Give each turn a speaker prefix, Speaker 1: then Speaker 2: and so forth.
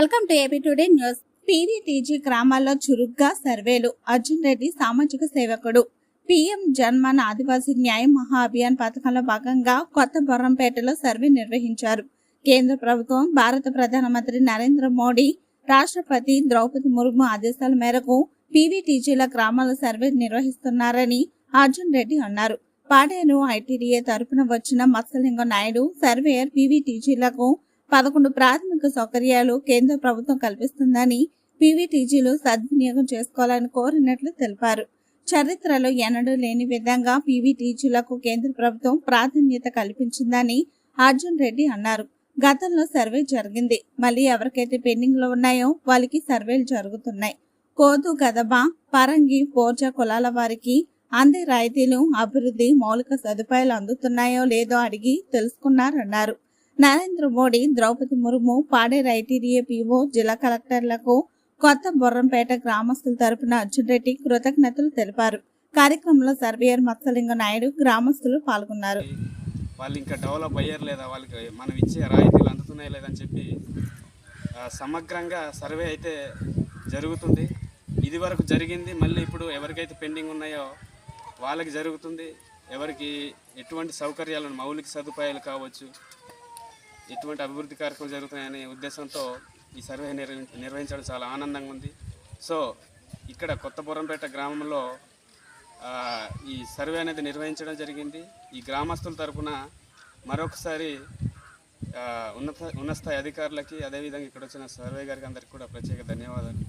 Speaker 1: Welcome to AP today news. PVTG గ్రామాల్లో చురుగ్గా సర్వేలు. అర్జున్ రెడ్డి సామాజిక సేవకుడు. పీఎం జన్మన్ ఆదివాసీ న్యాయ మహా అభియాన్ పథకంలో భాగంగా కొత్త బొర్రంపేటలో సర్వే నిర్వహించారు. కేంద్ర ప్రభుత్వం భారత ప్రధానమంత్రి నరేంద్ర మోడీ రాష్ట్రపతి ద్రౌపది ముర్ము ఆదేశాల మేరకు పీవీటీజీల గ్రామాల సర్వే నిర్వహిస్తున్నారని అర్జున్ రెడ్డి అన్నారు. పాడేరు ఐటీడీఏ తరపున వచ్చిన మత్స్యలింగ నాయుడు సర్వేయర్ పీవీటీజీలకు పదకొండు ప్రాథమిక సౌకర్యాలు కేంద్ర ప్రభుత్వం కల్పిస్తుందని పీవీటీజీలు సద్వినియోగం చేసుకోవాలని కోరినట్లు తెలిపారు. చరిత్రలో ఎన్నడూ లేని విధంగా పీవీటీజీలకు కేంద్ర ప్రభుత్వం ప్రాధాన్యత కల్పించిందని అర్జున్ రెడ్డి అన్నారు. గతంలో సర్వే జరిగింది. మళ్ళీ ఎవరికైతే పెండింగ్లో ఉన్నాయో వాళ్ళకి సర్వేలు జరుగుతున్నాయి. కోదు గదబ పరంగి పోర్జా కులాల వారికి అందే రాయితీలు అభివృద్ధి మౌలిక సదుపాయాలు అందుతున్నాయో లేదో అడిగి తెలుసుకున్నారన్నారు. నరేంద్ర మోడీ ద్రౌపది ముర్ము పాడేరు ఐటీడీఏ పీఓ జిల్లా కలెక్టర్లకు కొత్త బొర్రంపేట గ్రామస్తుల తరపున అర్జున్ రెడ్డి కృతజ్ఞతలు తెలిపారు. కార్యక్రమంలో సర్వేయర్ మత్సలింగ నాయుడు గ్రామస్తులు పాల్గొన్నారు.
Speaker 2: వాళ్ళు ఇంకా డెవలప్ అయ్యారు లేదా? వాళ్ళకి మనం ఇచ్చే రాయితీలు అందుతున్నాయి లేదని చెప్పి సమగ్రంగా సర్వే అయితే జరుగుతుంది. ఇది వరకు జరిగింది మళ్ళీ ఇప్పుడు ఎవరికైతే పెండింగ్ ఉన్నాయో వాళ్ళకి జరుగుతుంది. ఎవరికి ఎటువంటి సౌకర్యాలను మౌలిక సదుపాయాలు కావచ్చు ఎటువంటి అభివృద్ధి కార్యక్రమాలు జరుగుతున్నాయనే ఉద్దేశంతో ఈ సర్వే నిర్వహించడం చాలా ఆనందంగా ఉంది. సో ఇక్కడ కొత్తపురంపేట గ్రామంలో ఈ సర్వే అనేది నిర్వహించడం జరిగింది. ఈ గ్రామస్తుల తరపున మరొకసారి ఉన్నత ఉన్నత స్థాయి అధికారులకి అదేవిధంగా ఇక్కడ వచ్చిన సర్వే గారికి అందరికీ కూడా ప్రత్యేక ధన్యవాదాలు.